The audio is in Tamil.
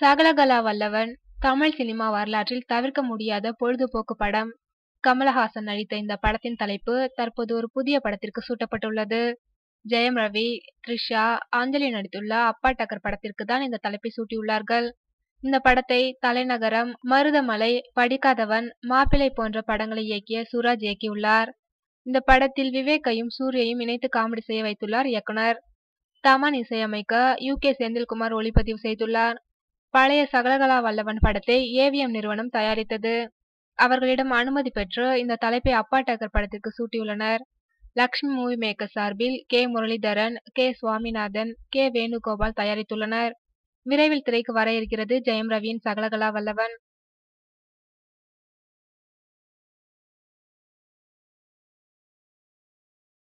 சகலகலா வல்லவன். தமிழ் சினிமா வரலாற்றில் தவிர்க்க முடியாத பொழுதுபோக்கு படம். கமலஹாசன் நடித்த இந்த படத்தின் தலைப்பு தற்போது ஒரு புதிய படத்திற்கு சூட்டப்பட்டுள்ளது. ஜெயம் ரவி த்ரிஷா அஞ்சலி நடித்துள்ள அப்பா டக்கர் படத்திற்கு தான் இந்த தலைப்பை சூட்டியுள்ளார்கள். இந்த படத்தை தலைநகரம் மருதமலை படிக்காதவன் மாப்பிள்ளை போன்ற படங்களை இயக்கிய சூராஜ் இயக்கியுள்ளார். இந்த படத்தில் விவேக்கையும் சூரியையும் இணைத்து காமெடி செய்ய வைத்துள்ளார் இயக்குனர். தமன் இசையமைக்க யூ கே செந்தில்குமார் ஒளிப்பதிவு செய்துள்ளார். பழைய சகலகலா வல்லவன் படத்தை ஏவிஎம் நிறுவனம் தயாரித்தது. அவர்களிடம் அனுமதி பெற்று இந்த தலைப்பை அப்பா டக்கர் படத்திற்கு சூட்டியுள்ளனர். லக்ஷ்மி மூவி மேக்கர் சார்பில் K. Muralidharan K. Swaminathan K. Venugopal தயாரித்துள்ளனர். விரைவில் திரைக்கு வர இருக்கிறது ஜெயம் ரவியின் சகலகலா வல்லவன்.